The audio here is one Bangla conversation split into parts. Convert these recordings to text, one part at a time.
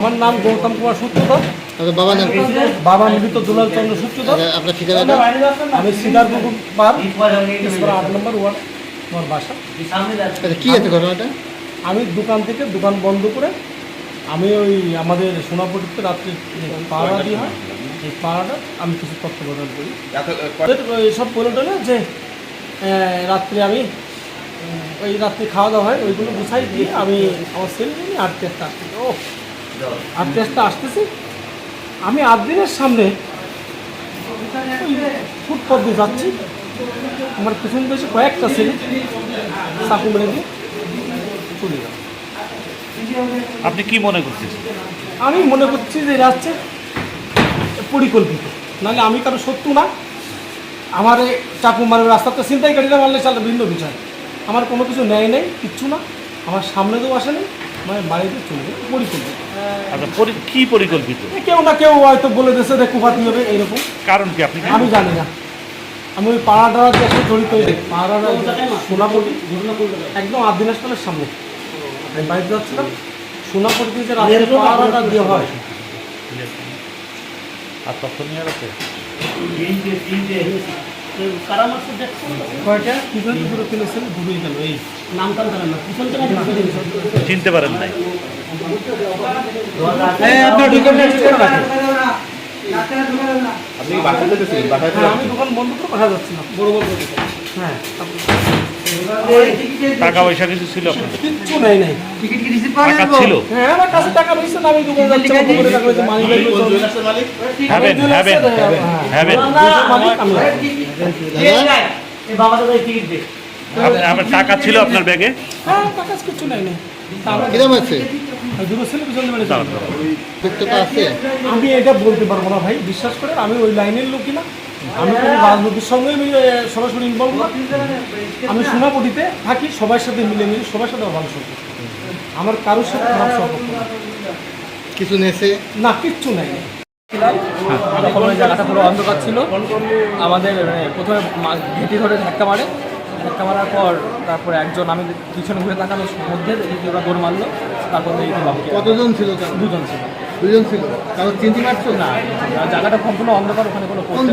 আমার নাম গৌতম কুমার সূত্রধর। বাবার নাম বাবা নিবিত দুলাল চন্দ্র সূত্রধর। আপনার ঠিকানাটা? আমি সিদ্ধার্থপুর পার আট নম্বর ওয়ার্ড আমার বাসা। আচ্ছা কি আছে ঘটনাটা? আমি দোকান থেকে দোকান বন্ধ করে আমি ওই আমাদের সোনাপটিতে রাত্রে পাড়া দিয়ে হয় এই পাড়াটা আমি কিছু তথ্য প্রদান করি। ওদের ওই সব বলে টলে যে রাত্রে আমি ওই রাত্রে খাওয়া দাওয়া হয় ওইগুলো গুছাই দিয়ে আমি আমার ছেলে নিয়ে আটকে একটা আসতেছি ও আটতে একটা আসতেছি। আমি আট দিনের সামনে ফুটপথ দিয়ে যাচ্ছি। আমার পিছন পেয়েছে কয়েকটা ছেলে চাকু মেরে দিয়ে চলে গেল। আপনি কি মনে করছেন আমি মনে করছি যে এটা হচ্ছে পরিকল্পিত। নাহলে আমি কারও শত্রু না। আমার চাকু মারবে রাস্তাতে চিন্তাই গাড়িটা মারলে চালটা ভিন্ন বিষয়। আমার কোনো কিছু নেয় নেই কিচ্ছু না। আমার সামনে তো আসে নেই মানে বাড়িতে চলে যাবে পরিকল্পিত। আচ্ছা পরি- কি পরিকল্পিত? কেউ না কেউ হয়তো বলে দিয়েছে যে কুফাতি হবে এইরকম। কারণ কি আপনি কি আমি জানি না। আমি ওই পাড়াটা একটা জড়িত হয়েছে পাড়াটা সোনাপটি একদম আট দিনাজপুরের সামনে। আমি বাড়িতে যাচ্ছিলাম। সোনাপটিতে যে রাতের পাড়াটা দিয়ে হয়। আর আছে কয়টা? কীভাবে পুরো কিনেছেন ডুবেই গেল এই। চিনতে পারেন নাই। আপনার ঢুকে আপনি বাসায় যেতেছিলেন বাসায় হ্যাঁ আমি দোকান বন্ধ করে যাচ্ছি না। বড় বড় হ্যাঁ। টাকা পয়সা কিছু ছিল নেই টাকা ছিল? হ্যাঁ আমার কাছে টাকা রয়েছে না আমি দোকানে যাচ্ছিলাম দোকানে টাকা রয়েছে মানি ব্যাগ রয়েছে মালিক হ্যাভেন হ্যাভেন হ্যাভেন মালিক আমি আপনার আপনার টাকা ছিল আপনার ব্যাগে? হ্যাঁ টাকা কাছে কিছু নেই নাই। আমি- কিরম আছে? এটা বলতে পারব না ভাই বিশ্বাস করে আমি ওই লাইনের লোকই না। আমি কোনো রাজনীতির সঙ্গে সরাসরি ইনভলভ না। আমি সোনাপটিতে থাকি সবার সাথে মিলে মিলে সবার সাথে ভালো সম্পর্ক। আমার কারোর সাথে খারাপ সম্পর্ক কিছু নেছে না কিচ্ছু নাই। তখন জায়গাটা পুরো অন্ধকার ছিল। আমাদের মানে, প্রথমে মা- ঘেঁটি ধরে ধাক্কা মারে। ধাক্কা মারার পর তারপরে একজন আমি পিছনে ঘুরে তাকানোর মধ্যে ওরা দৌড় মারলো। তারপর কতজন ছিল দুজন ছিল। দুজন ছিল। কারও চিনতে পারছ না। জায়গাটা সম্পূর্ণ অন্ধকার ওখানে কোনো কোন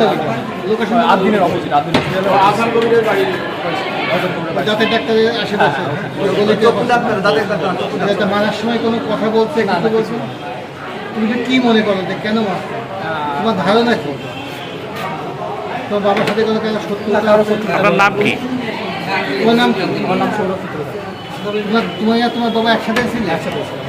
লোকেশন আট দিনের অপোজিট আট দিনের আসাম কবিরের বাড়ি। দাঁতের ডাক্তারের আশেপাশে কি অবস্থা? যাতে মারার সময় কোনো কথা বলছে কিছু বলছে তুমি তো কি মনে করো যে কেন মারছে? তোমার ধারণা কি? তোমার বাবার সাথে কোনো কেন শত্রুতা আপনার নাম কি? তোমার নাম কি? আমার নাম সৌরভ তোমার তোমার আর তোমার বাবা একসাথে ছিল? একসাথে ছিল।